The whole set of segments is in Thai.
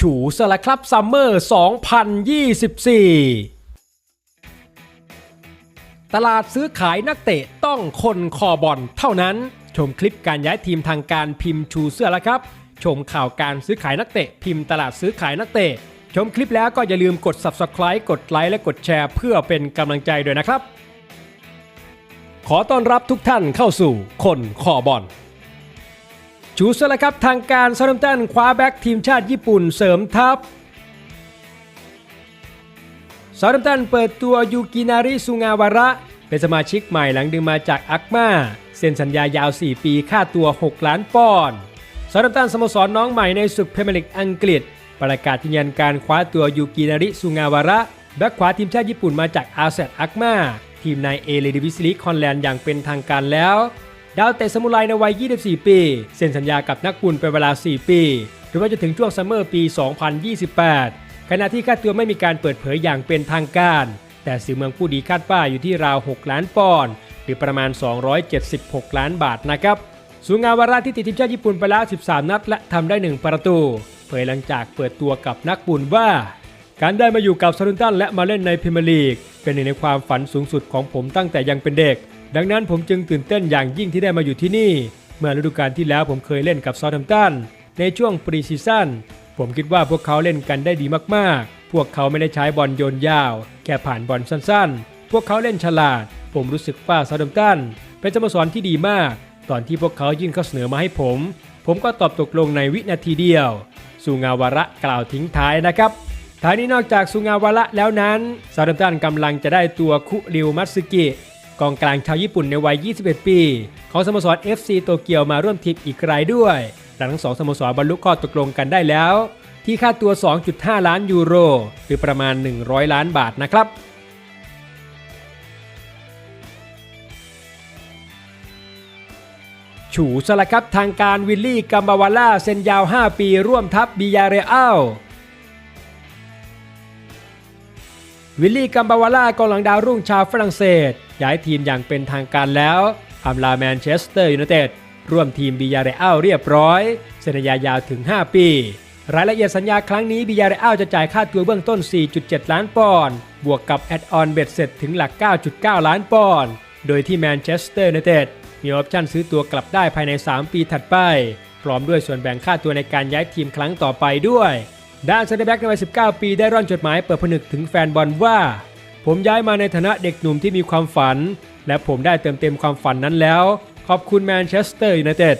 ฉูสละครับซัมเมอร์ 2024ตลาดซื้อขายนักเตะต้องคนคอบอลเท่านั้น ชมคลิปการย้ายทีมทางการพิมพ์ชูเสื้อแล้วครับ ชมข่าวการซื้อขายนักเตะพิมพ์ตลาดซื้อขายนักเตะ ชมคลิปแล้วก็อย่าลืมกด subscribe กดไลค์และกดแชร์เพื่อเป็นกำลังใจด้วยนะครับ ขอต้อนรับทุกท่านเข้าสู่คนคอบอล ชูสละครับทางการซาดัมตันคว้าแบ็กทีมชาติญี่ปุ่นเสริมทัพซาดัมตันเปิดตัวยูกินาริซุงาวาระ เป็นสมาชิกใหม่หลังดึงมาจากอักมาเซ็นสัญญายาว 4 ปีค่าตัว 6 ล้านปอนด์ซาดัมตันสโมสรน้องใหม่ในศึกพรเมียร์ลีกอังกฤษ ประกาศยืนยันการคว้าตัวยูกินาริซุงาวาระแบ็กขวาทีมชาติญี่ปุ่นมาจากอาเซตอักมาทีมในเอเลดิวิสลีคอนแลนด์อย่างเป็นทางการแล้ว ดาวเตะสมุไรในวัย 24 ปี เซ็นสัญญากับนักบุญเป็นเวลา 4 ปี หรือว่าจะถึงช่วงซัมเมอร์ปี 2028 ขณะที่ค่าตัวไม่มีการเปิดเผยอย่างเป็นทางการ แต่สื่อเมืองผู้ดีคาดว่าอยู่ที่ราว 6 ล้านปอนด์หรือประมาณ 276 ล้านบาทนะครับสุงาวาระที่ติดทีมชาติญี่ปุ่นไปแล้ว 13 นัด และทำได้ 1 ประตู เผยหลังจากเปิดตัวกับนักบุญว่า การได้มาอยู่กับซารุนตันและมาเล่นในพรีเมียร์ลีก เป็นหนึ่งในความฝันสูงสุดของผมตั้งแต่ยังเป็นเด็ก ดังนั้นผมจึงตื่นเต้นอย่างยิ่งที่ได้มาอยู่ที่นี่ เมื่อฤดูกาลที่แล้วผมเคยเล่นกับซาร์ทัมตันในช่วงปรีซีซั่นผมคิดว่าพวกเขาเล่นกันได้ดีมากๆ พวกเขาไม่ได้ใช้บอลโยนยาว แค่ผ่านบอลสั้นๆ พวกเขาเล่นฉลาด ผมรู้สึกว่าซาร์ทัมตันเป็นสโมสรที่ดีมาก ตอนที่พวกเขายื่นข้อเสนอมาให้ผม ผมก็ตอบตกลงในวินาทีเดียวสุงาวาระกล่าวทิ้งท้ายนะครับท้ายนี้นอกจากสุงาวาระแล้วนั้นซาดัมตันกำลังจะได้ตัวคุริวมัตสึกิ กองกลางชาวญี่ปุ่นในวัย 21 ปี ของสโมสร FC โตเกียวมาร่วมทีมอีกรายด้วย หลังทั้งสองสโมสรบรรลุข้อตกลงกันได้แล้ว ที่ค่าตัว 2.5 ล้านยูโร หรือประมาณ 100 ล้านบาทนะครับฉูสละครับทางการวิลลี่กัมบาวาล่าเซ็นยาว 5 ปีร่วมทัพบิยาเรอัล วิลลี่กัมบาวาล่ากองหลังดาวรุ่งชาวฝรั่งเศส ย้ายทีมอย่างเป็นทางการแล้วอำลาแมนเชสเตอร์ยูไนเต็ดร่วมทีมบิยาเรอัลเรียบร้อยสัญญายาวถึง 5 ปี รายละเอียดสัญญาครั้งนี้บิยาเรอัลจะจ่ายค่าตัวเบื้องต้น 4.7 ล้านปอนด์บวกกับแอดออนเบ็ดเสร็จถึงหลัก 9.9 ล้านปอนด์โดยที่แมนเชสเตอร์ยูไนเต็ดมีออปชั่นซื้อตัวกลับได้ภายใน 3 ปีถัดไป พร้อมด้วยส่วนแบ่งค่าตัวในการย้ายทีมครั้งต่อไปด้วย ด้านเซนเตอร์แบ็กในวัย 19 ปีได้ร่อนจดหมายเปิดผนึกถึงแฟนบอลว่า ผมย้ายมาในฐานะเด็กหนุ่มที่มีความฝัน และผมได้เติมเต็มความฝันนั้นแล้ว ขอบคุณแมนเชสเตอร์ยูไนเต็ด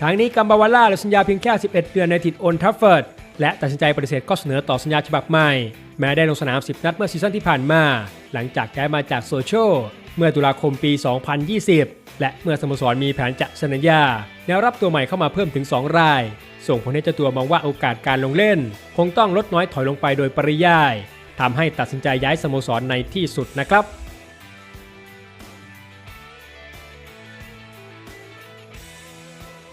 ทางนี้กัมบาวาล่าหลือสัญญาเพียงแค่ 11 เดือนในถิ่นโอนทัฟเฟิร์ดและตัดสินใจปฏิเสธข้อเสนอต่อสัญญาฉบับใหม่ แม้ได้ลงสนาม 10 นัดเมื่อซีซั่นที่ผ่านมา หลังจากย้ายมาจากโซโชเมื่อตุลาคมปี 2020 และเมื่อสโมสรมีแผนจะเซ็นสัญญาแนวรับตัวใหม่เข้ามาเพิ่มถึง 2 ราย ส่งผลให้เจ้าตัวมองว่าโอกาสการลงเล่น คงต้องลดน้อยถอยลงไปโดยปริยายทำให้ตัดสินใจย้ายสโมสรในที่สุดนะครับ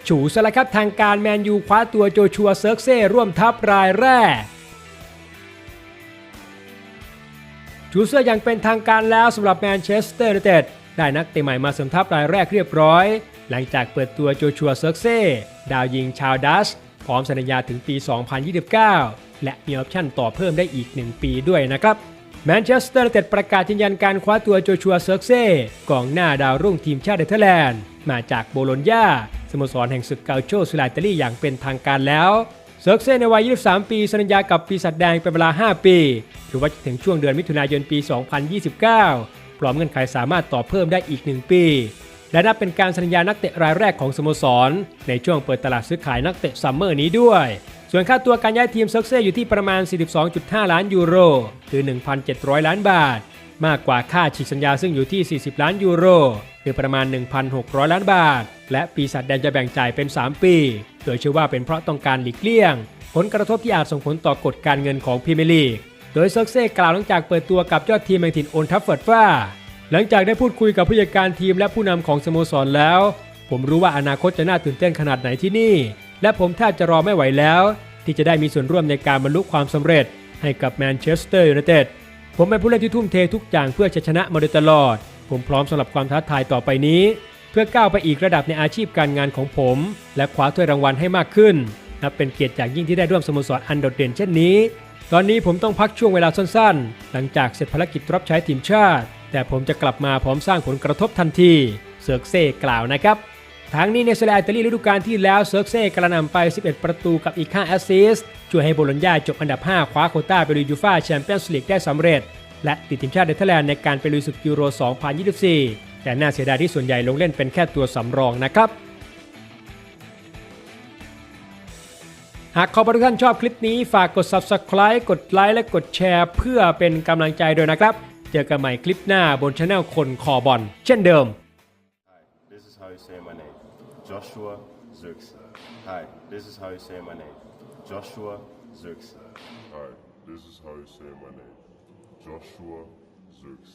ฉูสละครับทางการแมนยูคว้าตัวโจชัวเซิร์กเซ่ร่วมทัพรายแรกชูเสื้ออย่างเป็นทางการแล้วสำหรับแมนเชสเตอร์ยูไนเต็ดได้นักเตะใหม่มาเสริมทัพรายแรกเรียบร้อย หลังจากเปิดตัวโจชัวเซิร์กเซ่ดาวยิงชาวดัชพร้อมสัญญาถึงปี 2029 และมีออปชั่นต่อเพิ่มได้อีก 1 ปีด้วยนะครับแมนเชสเตอร์เต็ดประกาศยืนยันการคว้าตัวโจชัวเซิร์กเซ่กองหน้าดาวรุ่งทีมชาติเนเธอร์แลนด์ มาจากโบโลญญาสโมสรแห่งศึกเกาโชสุลาอิตาลีอย่างเป็นทางการแล้วเซิร์กเซ่ในวัย 23 ปีสัญญากับปีศาจแดงเป็นเวลา 5 ปีหรือว่าจะถึงช่วงเดือนมิถุนายนปี 2029 พร้อมเงื่อนไขสามารถต่อเพิ่มได้อีก 1 ปี และนับเป็นการสัญญานักเตะรายแรกของสโมสร ในช่วงเปิดตลาดซื้อขายนักเตะซัมเมอร์นี้ด้วย ส่วนค่าตัวการย้ายทีมเซิร์กเซ่อยู่ที่ประมาณ 42.5 ล้านยูโรหรือ 1,700 ล้านบาท มากกว่าค่าฉีกสัญญาซึ่งอยู่ที่ 40 ล้านยูโรหรือประมาณ 1,600 ล้านบาท และปีศาจแดนจะแบ่งจ่ายเป็น 3 ปี โดยเชื่อว่าเป็นเพราะต้องการหลีกเลี่ยง ผลกระทบที่อาจส่งผลต่อกฎการเงินของพรีเมียร์ลีก โดยเซิร์กเซ่กล่าวหลังจากเปิดตัวกับยอดทีมแห่งถิ่นโอนทัฟเฟิร์ดว่า หลังจากได้พูดคุยกับผู้จัดการทีมและผู้นำของสโมสรแล้ว ผมรู้ว่าอนาคตจะน่าตื่นเต้นขนาดไหนที่นี่ และผมแทบจะรอไม่ไหวแล้ว ที่จะได้มีส่วนร่วมในการบรรลุความสำเร็จ ให้กับแมนเชสเตอร์ยูไนเต็ดผมเป็นผู้เล่นที่ทุ่มเททุกอย่างเพื่อชชนะมาโดยตลอด ผมพร้อมสำหรับความท้าทายต่อไปนี้ เพื่อก้าวไปอีกระดับในอาชีพการงานของผม และคว้าถ้วยรางวัลให้มากขึ้นนับเป็นเกียรติอย่างยิ่งที่ได้ร่วมสโมสรอันโดดเด่นเช่นนี้ ตอนนี้ผมต้องพักช่วงเวลาสั้นๆ หลังจากเสร็จภารกิจรับใช้ทีมชาติ แต่ผมจะกลับมาพร้อมสร้างผลกระทบทันทีเซิร์กเซ่กล่าวนะครับทั้งนี้ในเซเรียอิตาลีฤดูกาลที่แล้วเซิร์กเซ่กระนำไป 11 ประตูกับอีก 5 แอสซิสต์ช่วยให้โบโลญญาจบอันดับ 5 คว้าโคต้าไปลุยยูฟ่าแชมเปี้ยนส์ลีกได้สำเร็จ และติดทีมชาติเนเธอร์แลนด์ในการไปลุยศึกยูโร 2024 แต่น่าเสียดายที่ส่วนใหญ่ลงเล่นเป็นแค่ตัวสำรองนะครับหากขอบทุกท่านชอบคลิปนี้ฝากกด subscribe กดไลค์และกดแชร์ เพื่อเป็นกำลังใจด้วยนะครับ เจอกันใหม่คลิปหน้าบนช anel คนคอบอลเช่นเดิม Hi, this is how you say my name. Joshua Zirks. Hi, this is how you say my name. Joshua Zirks. Hi, this is how you say my name. Joshua Zirks.